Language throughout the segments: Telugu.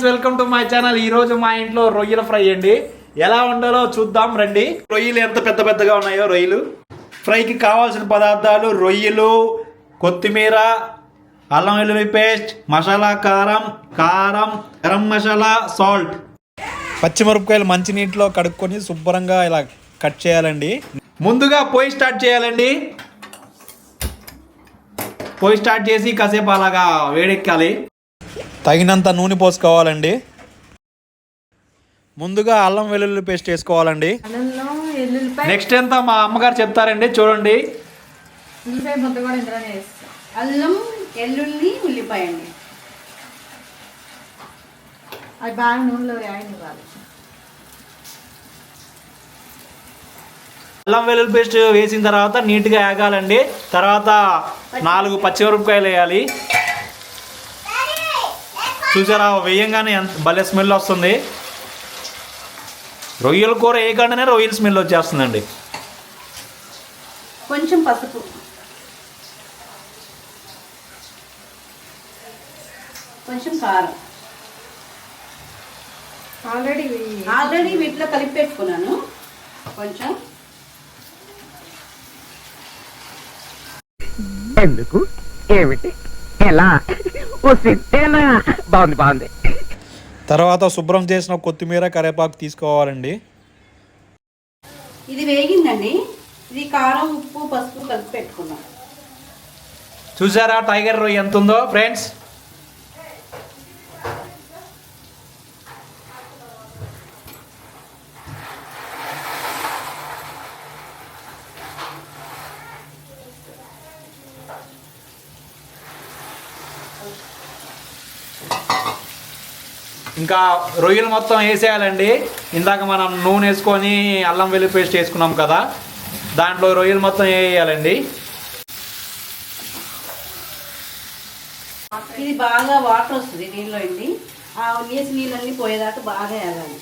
Friends welcome to my channel. ఈ రోజు మా ఇంట్లో రొయ్యల ఫ్రై అండి. ఎలా ఉండాలో చూద్దాం రండి. రొయ్యలు ఎంత పెద్ద పెద్దగా ఉన్నాయో రొయ్యలు. ఫ్రైకి కావాల్సిన పదార్థాలు రొయ్యలు కొత్తిమీర అల్లం వెల్లుల్లి పేస్ట్ మసాలా కారం కారం గరం మసాలా సాల్ట్. పచ్చిమిరపకాయలు మంచినీటిలో కడుక్కొని శుభ్రంగా ఇలా కట్ చేయాలండి. ముందుగా పొయ్యి స్టార్ట్ చేయాలండి. పొయ్యి స్టార్ట్ చేసి కాసేపు అలాగా వేడెక్కాలి. తగినంత నూనె పోసుకోవాలండి. ముందుగా అల్లం వెల్లుల్లి పేస్ట్ వేసుకోవాలండి. నెక్స్ట్ ఎంత మా అమ్మగారు చెప్తారండి చూడండి. ఉల్లిపాయ ముద్ద కూడా ఇందులోనే వేస్తాం. అల్లం ఎల్లుల్లి ఉల్లిపాయ అండి. అవి బాగా నూనెలో వేయని కాదు అల్లం వెల్లుల్లి పేస్ట్ వేసిన తర్వాత నీట్గా వేగాలండి తర్వాత నాలుగు పచ్చిమిరపకాయలు వేయాలి. చూసారా? వేయంగానే ఎంత భలే స్మెల్ వస్తుంది. రొయ్యల కూర వేయకుండానే రొయ్యల స్మెల్ వచ్చేస్తుందండి. కొంచెం పసుపు. కొంచెం కారం. ఆల్రెడీ ఆల్రెడీ వీటిలో కలిపి పెట్టుకున్నాను. కొంచెం. ఎందుకు? ఏమిటి? ఎలా? బాగుంది బాగుంది. తర్వాత శుభ్రం చేసిన కొత్తిమీర కరివేపాకు తీసుకోవాలండి. ఇది వేగిందండి. ఇది కారం ఉప్పు పసుపు కలిపి పెట్టుకున్నాం చూసారా టైగర్ ఎంత ఉందో ఫ్రెండ్స్ ఇంకా రొయ్యలు మొత్తం వేసేయాలండి. ఇందాక మనం నూనె వేసుకొని అల్లం వెల్లుల్లి పేస్ట్ వేసుకున్నాం కదా దాంట్లో రొయ్యలు మొత్తం వేయాలండి. ఇది బాగా వాటర్ వస్తుంది నీళ్ళు అండి. ఆ వేసి నీళ్ళన్నీ పోయేదాకా బాగా వేయాలి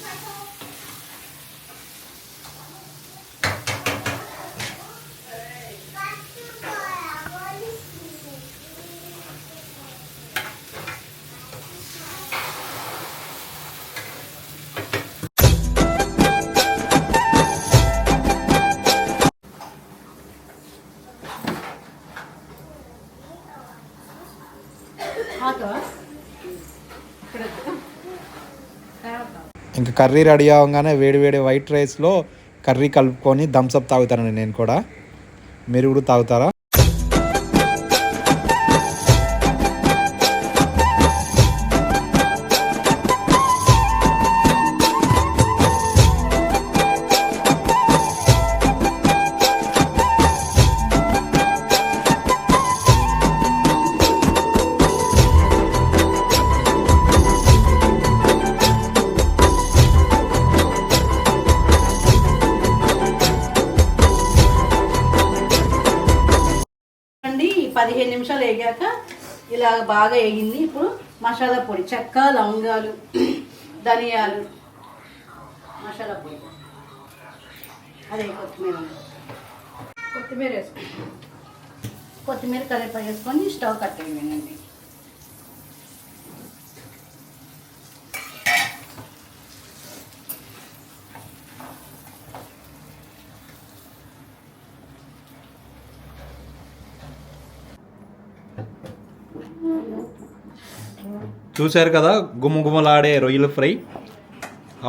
ఇంకా కర్రీ రెడీ అవ్వగానే వేడి వేడి వైట్ రైస్లో కర్రీ కలుపుకొని థమ్స్అప్ తాగుతానండి నేను కూడా. మీరు కూడా తాగుతారా? పదిహేను నిమిషాలు వేగాక ఇలా బాగా వేగింది ఇప్పుడు మసాలా పొడి చెక్క లవంగాలు ధనియాలు మసాలా పొడి. అదే కొత్తిమీర. కొత్తిమీర వేసుకుంటాం కొత్తిమీర కరివేపాకు వేసుకొని స్టవ్ కట్టేయండి చూశారు కదా గుమగుమలాడే రొయ్యల ఫ్రై.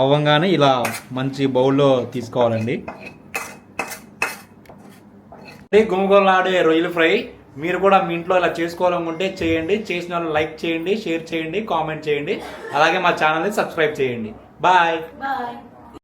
అవ్వంగానే ఇలా మంచి బౌల్లో తీసుకోవాలండి. ఇది గుమగుమలాడే రొయ్యల ఫ్రై మీరు కూడా మీ ఇంట్లో ఇలా చేసుకోవాలనుకుంటే చేయండి. చేసిన వాళ్ళు లైక్ చేయండి షేర్ చేయండి కామెంట్ చేయండి. అలాగే మా ఛానల్ని సబ్స్క్రైబ్ చేయండి. బాయ్. బాయ్.